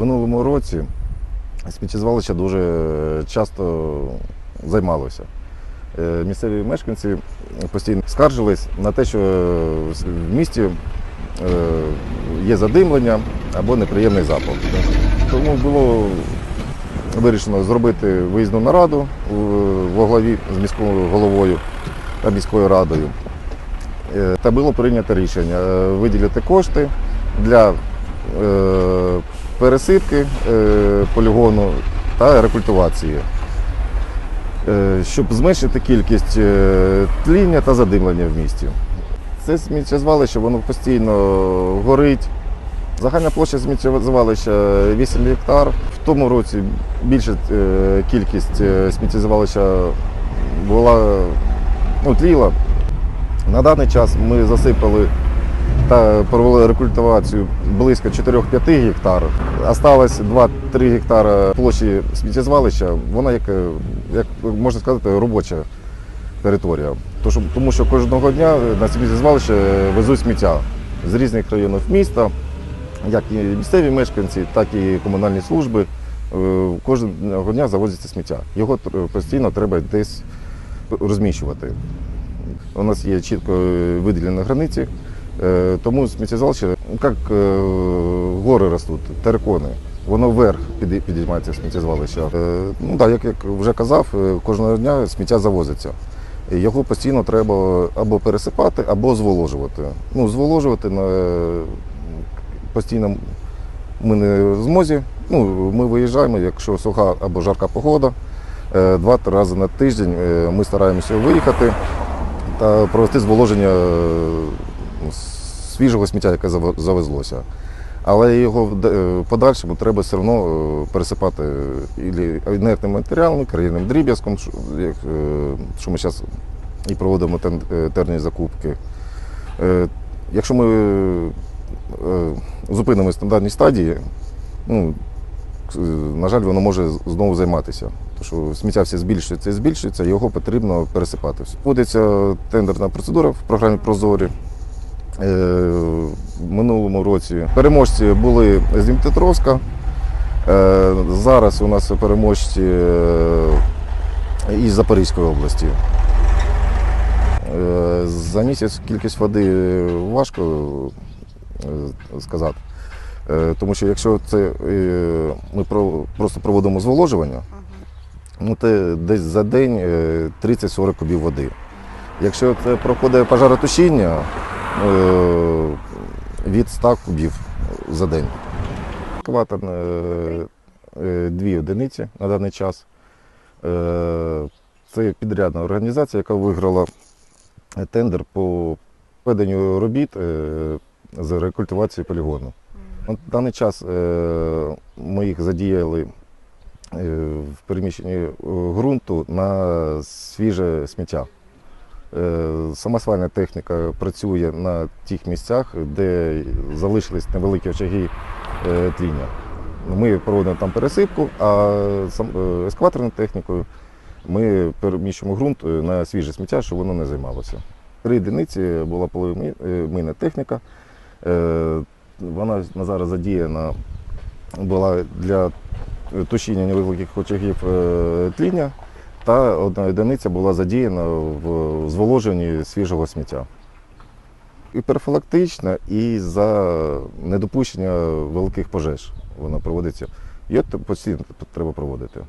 Минулому році сміттєзвалище дуже часто займалося. Е, Місцеві мешканці постійно скаржились на те, що в місті е, є задимлення або неприємний запах. Тому було вирішено зробити виїзну нараду во главі з міською головою та міською радою. Е, Та було прийнято рішення виділити кошти для пересипки е, полігону та рекультивації, е, щоб зменшити кількість е, тління та задимлення в місті. Це сміттєзвалище, воно постійно горить. Загальна площа сміттєзвалища 8 гектар. В тому році більша кількість сміттєзвалища була ну, тліла. На даний час ми засипали та провели рекультивацію близько 4-5 гектар. Осталось 2-3 гектара площі сміттєзвалища. Вона як, е, як можна сказати, робоча територія. Тому що, кожного дня на сміттєзвалище везуть сміття з різних районів міста, як і місцеві мешканці, так і комунальні служби. Е, Кожного дня завозиться сміття. Його постійно треба десь розміщувати. У нас є чітко виділені границі, е, тому сміттєзвалище, ну, як е, гори ростуть, терикони. Воно вверх підіймається сміттєзвалище. Е, Ну так, як, як вже казав, е, кожного дня сміття завозиться. Його постійно треба або пересипати, або зволожувати. Ну, зволожувати на постійно ми не в змозі. Ну, ми виїжджаємо, якщо суха або жарка погода. Е, Два-три рази на тиждень е, ми стараємося виїхати та провести зволоження е, свіжого сміття, яке завезлося. Але його е, в подальшому треба все одно е, пересипати ілі інертним матеріалом, країнним дріб'язком, що, е, ми зараз і проводимо е, терні закупки. Е, Якщо ми е, зупинимось на даній стадії, ну, на жаль, воно може знову займатися. Тому що сміття все збільшується і збільшується, його потрібно пересипати. Вводиться тендерна процедура в програмі Прозорі. Е, минулому році переможці були з Дніпропетровська. Е, Зараз у нас переможці е, із Запорізької області. За місяць кількість води важко сказати. Тому що якщо це ми просто проводимо зволожування, ну це десь за день е, 30-40 кубів води. Якщо це проходить пожаротушіння, від 100 кубів за день. Екватор е, е, дві одиниці на даний час. Е, Це підрядна організація, яка виграла тендер по веденню робіт е, з рекультивації полігону. На даний час е, ми їх задіяли е, в переміщенні е, ґрунту на свіже сміття. Е, Самосвальна техніка працює на тих місцях, де залишились невеликі очаги е, тління. Ми проводимо там пересипку, а е, ескаваторною технікою ми переміщуємо ґрунт на свіже сміття, щоб воно не займалося. Три одиниці була полимийна техніка. Вона на зараз задіяна була для тушіння невеликих очагів тління, та одна одиниця була задіяна в зволоженні свіжого сміття. І профілактична, і за недопущення великих пожеж вона проводиться. Її постійно треба проводити.